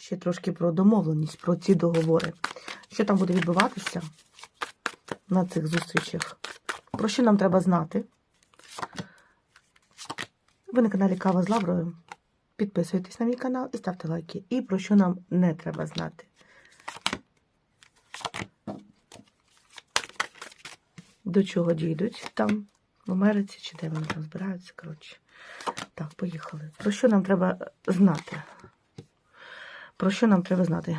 ще трошки про домовленість, про ці договори. Що там буде відбуватися на цих зустрічах? Про що нам треба знати? Ви на каналі Кава з Лаврою. Підписуйтесь на мій канал і ставте лайки. І про що нам не треба знати. До чого дійдуть там, в Америці, чи де вони там збираються, коротше. Так, поїхали. Про що нам треба знати? Про що нам треба знати?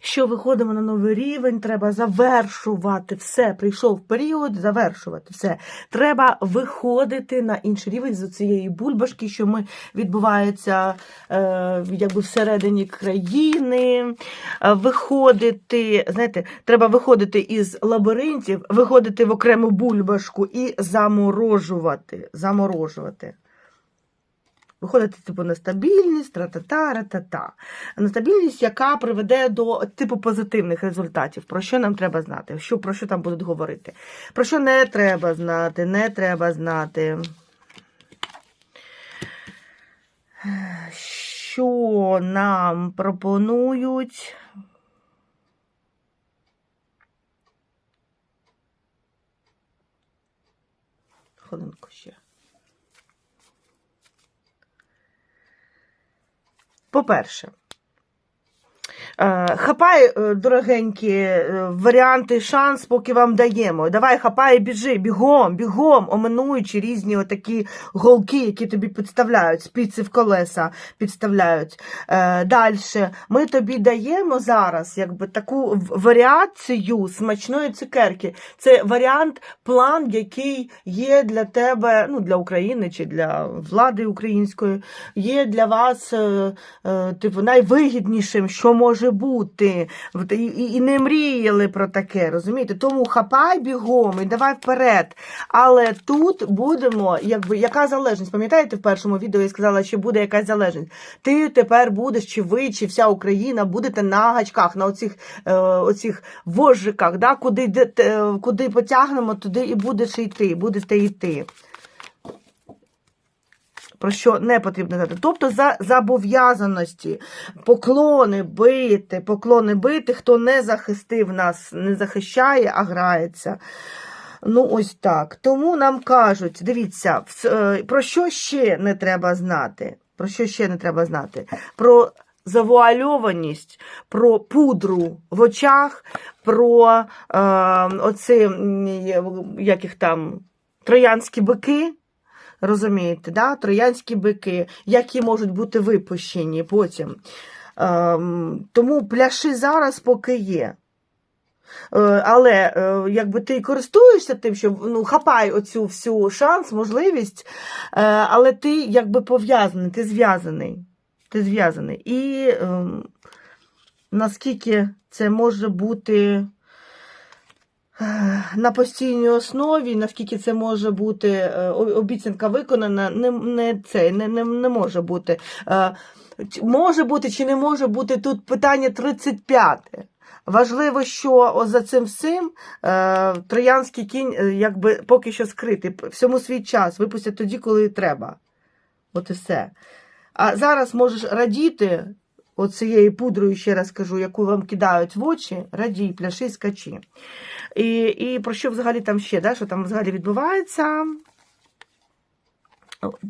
Що виходимо на новий рівень, треба завершувати все. Прийшов період, завершувати все. Треба виходити на інший рівень з цієї бульбашки, що ми відбувається е, якби всередині країни. Е, виходити, знаєте, треба виходити із лабіринтів, виходити в окрему бульбашку і заморожувати. Заморожувати. Виходити, типу, на стабільність, тра-та-та, ра-та-та. На яка приведе до типу позитивних результатів. Про що нам треба знати? Що, про що там будуть говорити? Про що не треба знати, не треба знати. Що нам пропонують? Хвилинку ще. По-перше, хапай, е, дорогенькі, е, варіанти, шанс, поки вам даємо. Давай, хапай, біжи, бігом, бігом, оминуючи різні отакі голки, які тобі підставляють, спиці в колеса підставляють. Далі, ми тобі даємо зараз якби таку варіацію смачної цукерки. Це варіант, план, який є для тебе, ну, для України чи для влади української, є для вас е, е, типу, найвигіднішим, що може бути. І, не мріяли про таке, розумієте? Тому хапай бігом і давай вперед. Але тут будемо, якби, яка залежність? Пам'ятаєте, в першому відео я сказала, що буде якась залежність. Ти тепер будеш, чи ви, чи вся Україна будете на гачках, на оцих, е, оцих вожиках, да? куди, е, куди потягнемо, туди і будеш йти, будете йти про що не потрібно знати. Тобто за зобов'язаності, поклони бити, поклони бити, хто не захистив нас, не захищає, а грається. Ну, ось так. Тому нам кажуть, дивіться, е, про що ще не треба знати? Про що ще не треба знати? Про завуальованість, про пудру в очах, про е, оці, як їх там, троянські бики. Розумієте, да? троянські бики, які можуть бути випущені потім. Ем, тому пляши зараз, поки є. Е, але е, якби ти користуєшся тим, що ну, хапай оцю всю шанс, можливість, е, але ти якби пов'язаний, ти зв'язаний. Ти зв'язаний. І е, наскільки це може бути на постійній основі, наскільки це може бути е, обіцянка виконана, не, не, це, не, не, не може бути. Е, Може бути чи не може бути тут питання 35. Важливо, що за цим всім е, троянський кінь якби поки що скритий. Всьому свій час випустять тоді, коли треба. От і все. А зараз можеш радіти оцією пудрою, ще раз кажу, яку вам кидають в очі, радій, пляши, скачі. І, і про що взагалі там ще, да, що там взагалі відбувається?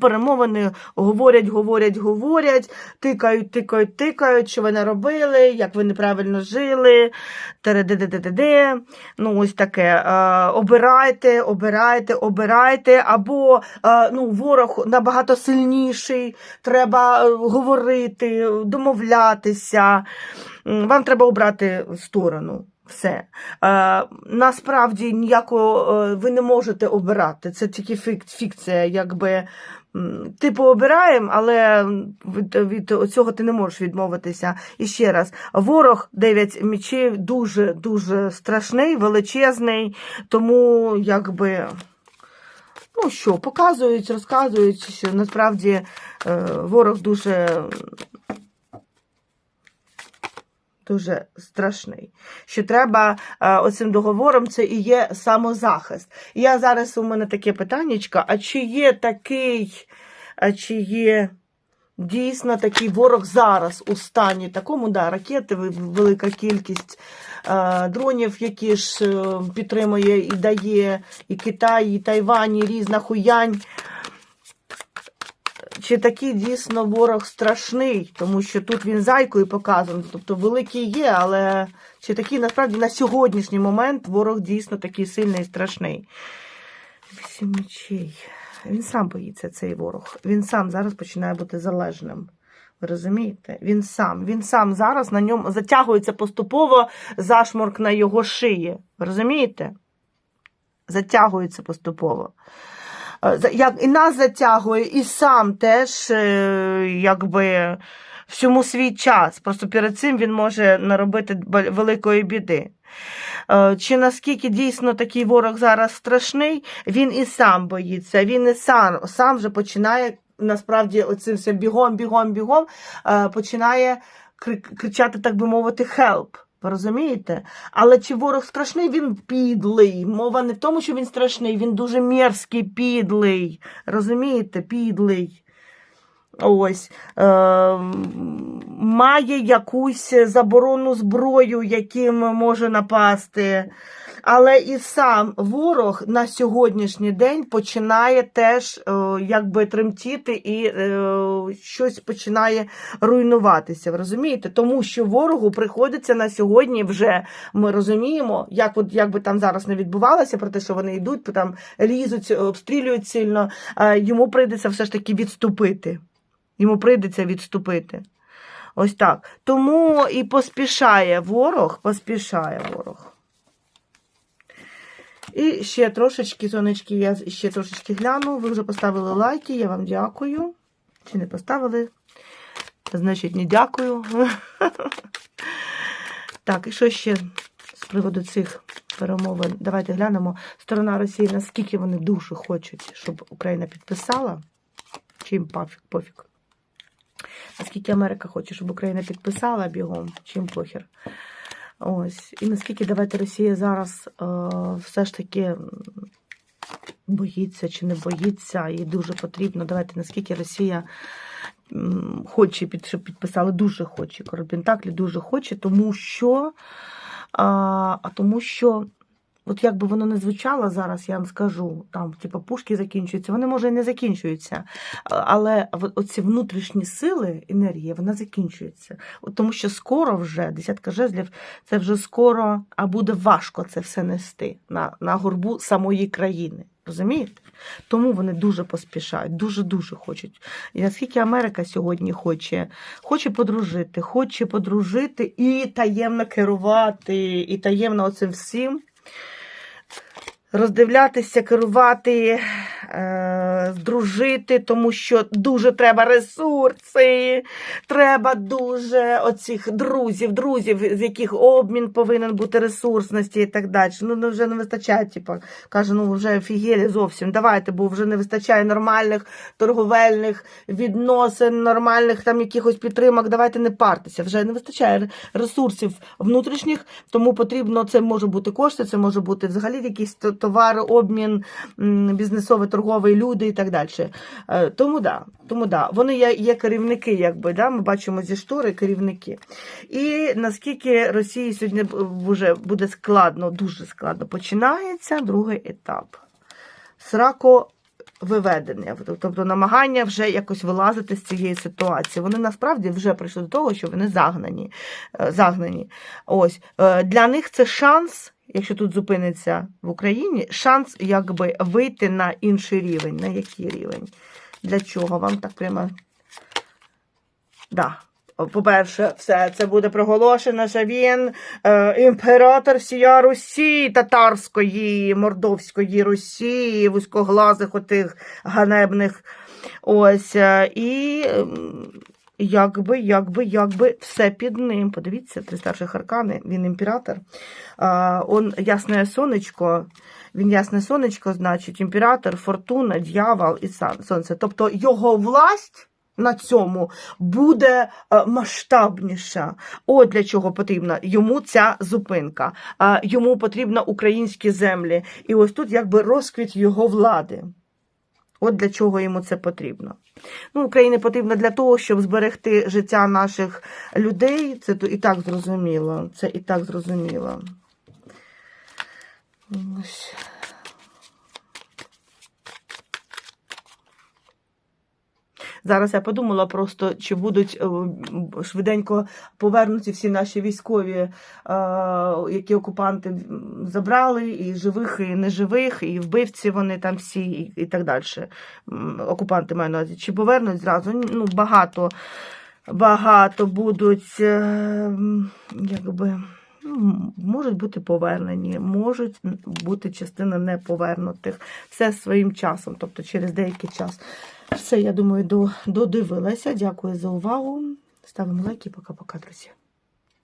Перемовини говорять, говорять, говорять, тикають, тикають, тикають, що ви не робили, як ви неправильно жили. Ну, ось таке. Е, обирайте, обирайте, обирайте, або е, ну, ворог набагато сильніший, треба е, говорити, домовлятися. Вам треба обрати сторону. Все. Е, насправді ніякого е, ви не можете обирати. Це тільки фік, фікція, якби. Типу обираємо, але від, від цього ти не можеш відмовитися. І ще раз, ворог 9 мічів дуже дуже страшний, величезний, тому якби. Ну що, показують, розказують, що насправді е, ворог дуже дуже страшний. Що треба е, оцим договором, це і є самозахист. Я зараз у мене таке питаннячко, а чи є такий, а чи є Дійсно, такий ворог зараз у стані такому, да, ракети, велика кількість е, дронів, які ж е, підтримує і дає і Китай, і Тайвань, і різна хуянь. Чи такий дійсно ворог страшний, тому що тут він зайкою показаний, тобто великий є, але чи такий насправді на сьогоднішній момент ворог дійсно такий сильний і страшний? Вісім мечей. Він сам боїться цей ворог. Він сам зараз починає бути залежним. Ви розумієте? Він сам. Він сам зараз на ньому затягується поступово зашморк на його шиї. Ви розумієте? Затягується поступово. Е, Як і нас затягує, і сам теж, е, якби всьому свій час. Просто перед цим він може наробити великої біди. Е, Чи наскільки дійсно такий ворог зараз страшний, він і сам боїться, він і сам, сам вже починає насправді оцим всім бігом, бігом, бігом, починає кри- кричати, так би мовити, help. Ви розумієте? Але чи ворог страшний, він підлий. Мова не в тому, що він страшний, він дуже мерзкий, підлий. Розумієте, підлий. Ось е, має якусь заборону зброю, яким може напасти. Але і сам ворог на сьогоднішній день починає теж е, якби тремтіти і е, щось починає руйнуватися. Ви розумієте? Тому що ворогу приходиться на сьогодні вже ми розуміємо, як от як би там зараз не відбувалося, про те, що вони йдуть, там лізуть, обстрілюють сильно. е, йому прийдеться все ж таки відступити. Йому прийдеться відступити. Ось так. Тому і поспішає ворог, поспішає ворог. І ще трошечки, сонечки, я ще трошечки гляну. Ви вже поставили лайки, я вам дякую. Чи не поставили? Значить, не дякую. Так, і що ще з приводу цих перемовин? Давайте глянемо. Сторона Росії, наскільки вони дуже хочуть, щоб Україна підписала. Чи їм пофіг. Наскільки Америка хоче, щоб Україна підписала бігом, чим похер. Ось. І наскільки давайте Росія зараз е, все ж таки боїться чи не боїться, і дуже потрібно. Давайте наскільки Росія хоче, щоб підписали, дуже хоче. Король Пентаклі дуже хоче, тому що, а тому що. От як би воно не звучало зараз, я вам скажу, там, типу, пушки закінчуються, вони, може, і не закінчуються. Але оці внутрішні сили, енергія, вона закінчується. От тому що скоро вже, десятка жезлів, це вже скоро, а буде важко це все нести на, на горбу самої країни. Розумієте? Тому вони дуже поспішають, дуже-дуже хочуть. І наскільки Америка сьогодні хоче, хоче подружити, хоче подружити і таємно керувати, і таємно оцим всім роздивлятися, керувати, е, дружити, тому що дуже треба ресурси, треба дуже оцих друзів, друзів, з яких обмін повинен бути ресурсності і так далі. Ну, ну вже не вистачає, типу, каже, ну вже офігелі зовсім. Давайте, бо вже не вистачає нормальних торговельних відносин, нормальних там якихось підтримок. Давайте не партеся. Вже не вистачає ресурсів внутрішніх, тому потрібно це може бути кошти, це може бути взагалі якісь то- товари, обмін, бізнесовий, торговий, люди і так далі. Е, Тому да, тому да, вони є, є керівники, якби да, ми бачимо зі штори керівники. І наскільки Росії сьогодні вже буде складно, дуже складно починається другий етап. Срако виведення, тобто намагання вже якось вилазити з цієї ситуації. Вони насправді вже прийшли до того, що вони загнані. е, загнані. Ось е, для них це шанс, якщо тут зупиниться в Україні, шанс якби вийти на інший рівень. На який рівень? Для чого вам так прямо? Да. По-перше, все це буде проголошено, що він е, імператор всія Русі, татарської, мордовської Русі, вузькоглазих отих ганебних. Ось, е, і якби, якби, якби все під ним. Подивіться, три старших аркани, він імператор. Он ясне сонечко, він ясне сонечко, значить, імператор, фортуна, дьявол і сонце. Тобто його власть. На цьому буде е, масштабніша. От для чого потрібна йому ця зупинка. Йому потрібно українські землі. І ось тут якби розквіт його влади. От для чого йому це потрібно. Ну, Україні потрібно для того, щоб зберегти життя наших людей. Це і так зрозуміло. Це і так зрозуміло. Ось. Зараз я подумала просто, чи будуть е, швиденько повернуті всі наші військові, е, які окупанти забрали, і живих, і неживих, і вбивці вони там всі, і, так далі. Окупанти маю на увазі. Чи повернуть зразу? Ну, багато, багато будуть, е, якби. Можуть бути повернені, можуть бути частина неповернутих. Все своїм часом, тобто через деякий час. Все, я думаю, до- додивилася. Дякую за увагу. Ставимо лайки. Пока-пока, друзі.